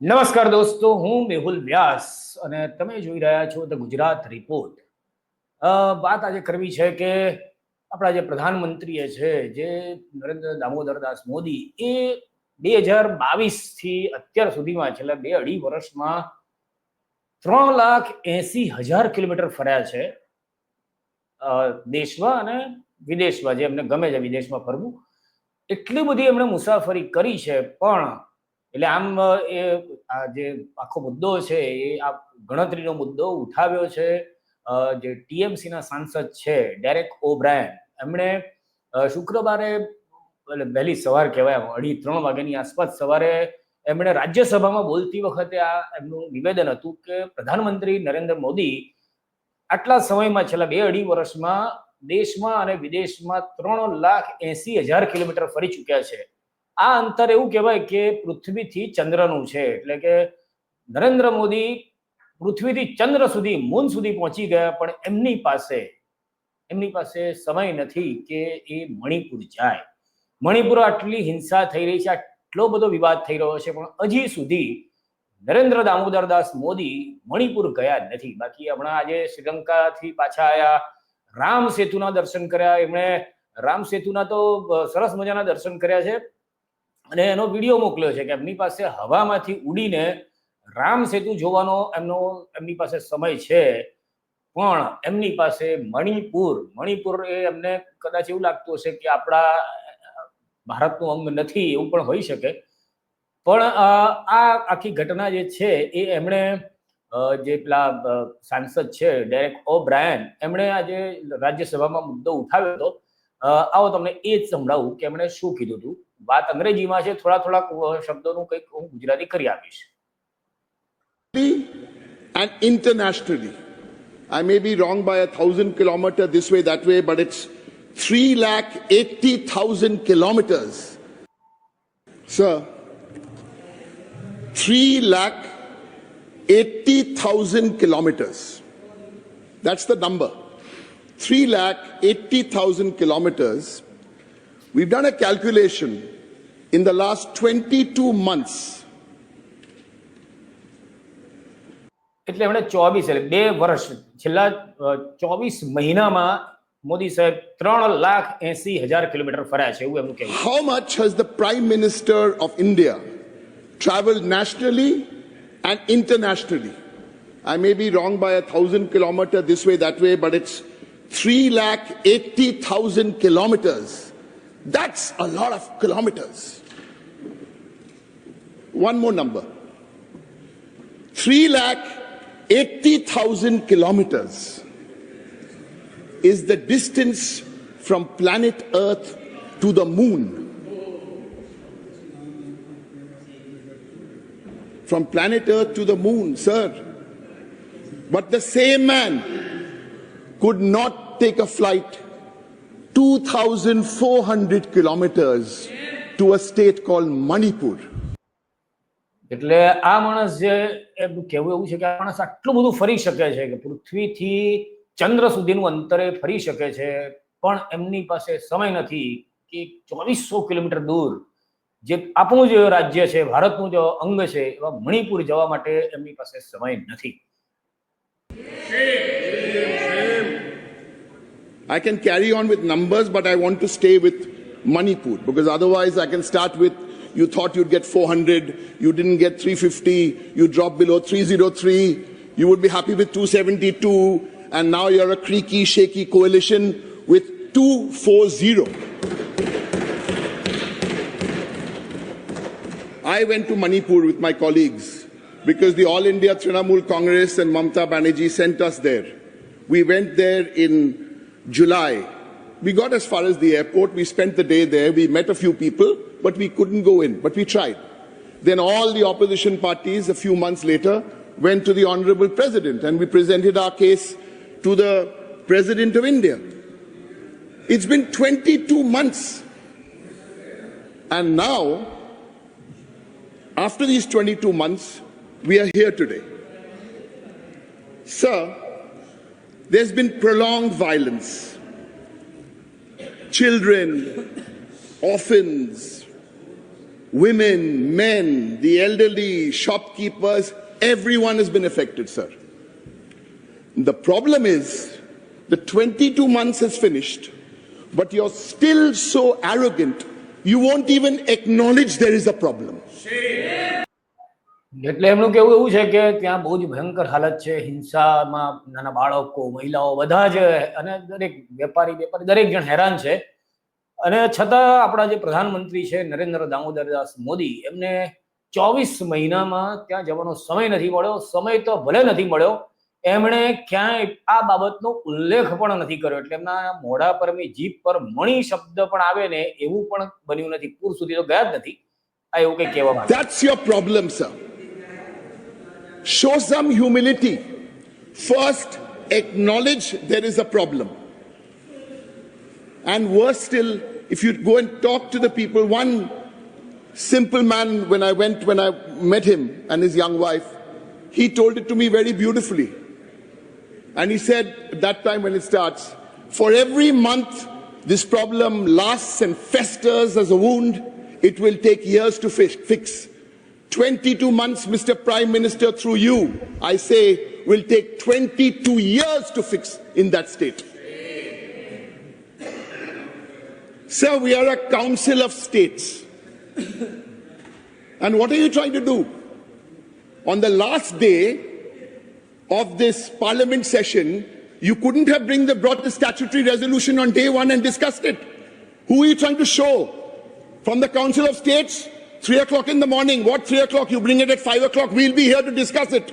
નમસ્કાર દોસ્તો, હું મેહુલ વ્યાસ અને તમે જોઈ રહ્યા છો ધ ગુજરાત રિપોર્ટ વાત આજે કરવી છે કે આપણા જે પ્રધાનમંત્રીએ છે, જે નરેન્દ્ર દામોદર દાસ મોદી, એ બે હજાર બાવીસથી અત્યાર સુધીમાં છેલ્લા બે અઢી વર્ષમાં ત્રણ લાખ એસી હજાર કિલોમીટર ફર્યા છે. દેશમાં અને વિદેશમાં, જે એમને ગમે છે વિદેશમાં ફરવું. એટલી બધી એમણે મુસાફરી કરી છે, પણ એટલે આમ એ આ જે આખો મુદ્દો છે એ આ ગણતરીનો મુદ્દો ઉઠાવ્યો છે. જે ટીએમસીના સાંસદ છે, ડેરેક ઓબ્રાયન, એમણે શુક્રવારે એટલે વહેલી સવાર કહેવાય, અઢી ત્રણ વાગ્યાની આસપાસ સવારે એમણે રાજ્યસભામાં બોલતી વખતે આ એમનું નિવેદન હતું કે પ્રધાનમંત્રી નરેન્દ્ર મોદી આટલા સમયમાં, છેલ્લા બે અઢી વર્ષમાં દેશમાં અને વિદેશમાં ત્રણ લાખ એસી હજાર કિલોમીટર ફરી ચૂક્યા છે. આ અંતર એવું કહેવાય કે પૃથ્વીથી ચંદ્રનું છે. એટલે કે નરેન્દ્ર મોદી પૃથ્વીથી ચંદ્ર સુધી, મૂન સુધી પહોંચી ગયા, પણ એમની પાસે એમની પાસે સમય નથી કે એ મણિપુર જાય. મણિપુર આટલી હિંસા થઈ રહી છે, આટલો બધો વિવાદ થઈ રહ્યો છે, પણ હજી સુધી નરેન્દ્ર દામોદર દાસ મોદી મણિપુર ગયા નથી. બાકી હમણાં આજે શ્રીલંકાથી પાછા આવ્યા રામ સેતુના દર્શન કર્યા, એમણે રામ સેતુના તો સરસ મજાના દર્શન કર્યા છે. અને એનો વીડિયો મોકલ્યો છે કે એમની પાસે હવામાંથી ઉડીને રામ સેતુ જોવાનો એમનો, એમની પાસે સમય છે. પણ એમની પાસે મણિપુર મણિપુર એ એમને કદાચ એવું લાગતું હશે કે આપણા, ભારતનું અંગ નથી એવું પણ હોઈ શકે. પણ આ આખી ઘટના જે છે એ એમણે જે પેલા સાંસદ છે ડેરેક ઓ બ્રાયન એમણે આજે રાજ્યસભામાં મુદ્દો ઉઠાવ્યો હતો. આવો તમને એ જ સંભળાવું કે એમણે શું કીધું હતું વાત અંગ્રેજીમાં છે થોડા થોડા અ, શબ્દોનું કંઈક હું ગુજરાતી કરી આપીશ and internationally. I may be wrong by a thousand kilometer this way, that way, but it's three lakh eighty thousand kilometers. Sir, three lakh eighty thousand kilometers. That's the number. 3 lakh 80,000 kilometers. We've done a calculation in the last 22 months. એટલે એમણે ચોવીસ એટલે બે વર્ષ છેલ્લા ચોવીસ મહિનામાં મોદી સાહેબ ત્રણ લાખ એસી હજાર કિલોમીટર ફર્યા છે એવું એમનું કહેવું how much has the prime minister of India travel nationally and internationally I may be wrong by a thousand kilometre this way that way but it's 3 lakh 80,000 kilometers. That's a lot of kilometers. One more number. 3 lakh 80,000 kilometers is the distance from planet Earth to the moon. From planet Earth to the moon, sir. But the same man could not take a flight 2,400 kilometers to a state called Manipur. એટલે આ માણસ જે એમનું કહેવું એવું છે કે આ માણસ આટલું બધું ફરી શકે છે કે પૃથ્વીથી ચંદ્ર સુધીનું અંતરે ફરી શકે છે પણ એમની પાસે સમય નથી કે ચોવીસો કિલોમીટર દૂર જે આપણું જે રાજ્ય છે ભારતનું જે અંગ છે એવા મણિપુર જવા માટે એમની પાસે સમય નથી I can carry on with numbers, but I want to stay with Manipur because otherwise I can start with you thought you'd get 400, you didn't get 350, you dropped below 303, you would be happy with 272, and now you're a creaky, shaky coalition with 240. I went to Manipur with my colleagues because the All India Trinamool Congress and Mamta Banerjee sent us there. We went there in July. We got as far as the airport. We spent the day there. We met a few people, but we couldn't go in. But we tried. Then all the opposition parties, a few months later, went to the Honorable President and we presented our case to the President of India. It's been 22 months. And now, after these 22 months, we are here today. Sir, there's been prolonged violence. Children, orphans, women, men, the elderly, shopkeepers, everyone has been affected, sir. The problem is the 22 months has finished, but you're still so arrogant, you won't even acknowledge there is a problem. એટલે એમનું કેવું એવું છે કે ત્યાં બહુ જ ભયંકર હાલત છે. હિંસામાં નાના બાળકો મહિલાઓ બધા જ અને દરેક વેપારી વેપારી દરેક જણ હેરાન છે. અને છતાં આપણા જે પ્રધાનમંત્રી છે નરેન્દ્ર દામોદરદાસ મોદી એમને ચોવીસ મહિનામાં ત્યાં જવાનો સમય નથી મળ્યો. સમય તો ભલે નથી મળ્યો એમણે ક્યાંય આ બાબતનો ઉલ્લેખ પણ નથી કર્યો. એટલે એમના મોઢા પર જીભ પર મણી શબ્દ પણ આવે ને એવું પણ બન્યું નથી. પૂર સુધી તો ગયા જ નથી. આ એવું કંઈ કહેવા માંગે. Your problem, sir. Show some humility. First, acknowledge there is a problem. And worse still, if you go and talk to the people, one simple man, when I went, when I met him and his young wife, he told it to me very beautifully. And he said, at that time when it starts, for every month this problem lasts and festers as a wound, it will take years to fi- fix. 22 months, Mr. Prime Minister, through you, I say, will take 22 years to fix in that state. Sir, we are a council of states. and what are you trying to do? On the last day of this parliament session, you couldn't have bring the, brought the statutory resolution on day one and discussed it. Who are you trying to show? From the Council of States, 3 o'clock in the morning. What 3 o'clock? You bring it at 5 o'clock. We'll be here to discuss it.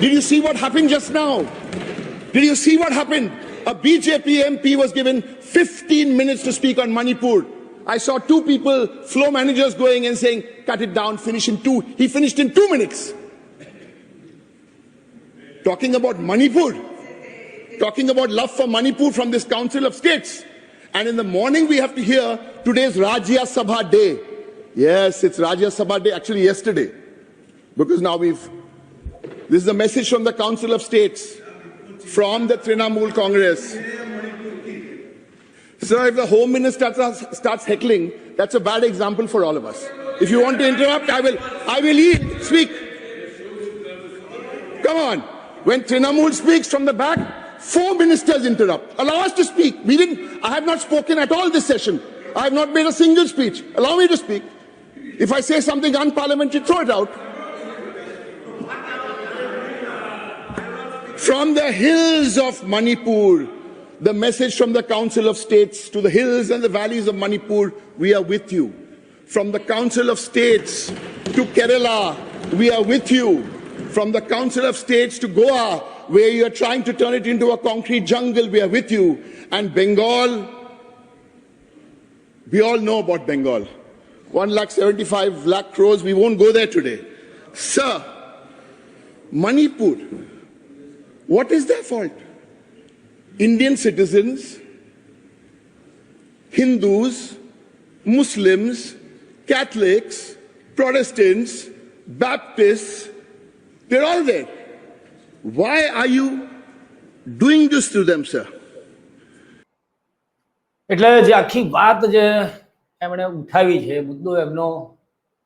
Did you see what happened just now? Did you see what happened? A BJP MP was given 15 minutes to speak on Manipur. I saw two people, floor managers, going and saying, cut it down, finish in two. He finished in two minutes. Talking about Manipur, talking about love for Manipur from this Council of States. And in the morning, we have to hear today's Rajya Sabha Day. Yes, it's Rajya Sabha Day, actually, yesterday. Because now we've. This is a message from the Council of States, from the Trinamool Congress. Sir, if the Home Minister starts, starts heckling, that's a bad example for all of us. If you want to interrupt, I will, I will yield. Speak. Come on. When Trinamool speaks from the back, four ministers interrupt. Allow us to speak. We didn't, I have not spoken at all this session. I have not made a single speech. Allow me to speak. If I say something unparliamentary, throw it out. From the hills of Manipur, the message from the Council of States to the hills and the valleys of Manipur, we are with you. From the Council of States to Kerala, we are with you. From the Council of States to Goa, where you are trying to turn it into a concrete jungle, we are with you. And Bengal, we all know about Bengal. One lakh seventy-five lakh crores, we won't go there today. Sir, Manipur, what is their fault? Indian citizens, Hindus, Muslims, Catholics, Protestants, Baptists, they're all there. Why are you doing this to them, sir? એટલે જે આખી વાત જે એમણે ઉઠાવી છે. મુદ્દો એમનો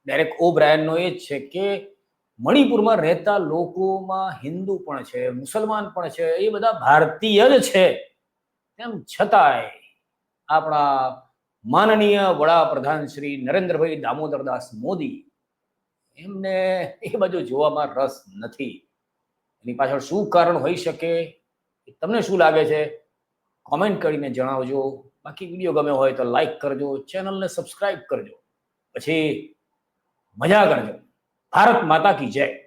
ડેરેક ઓ બ્રાયનનો એ જ છે કે મણિપુરમાં રહેતા લોકોમાં હિન્દુ પણ છે, મુસલમાન પણ છે, એ બધા ભારતીય જ છે. તેમ છતાંય આપણા માનનીય વડાપ્રધાન શ્રી નરેન્દ્રભાઈ દામોદરદાસ મોદી એમને એ બાજુ જોવામાં રસ નથી. એની પાછળ શું કારણ હોઈ શકે? તમને શું લાગે છે? કોમેન્ટ કરીને જણાવજો. બાકી વીડિયો ગમે હોય તો લાઈક કરજો ચેનલને સબસ્ક્રાઇબ કરજો. પછી મજા કરજો. ભારત માતા કી જય.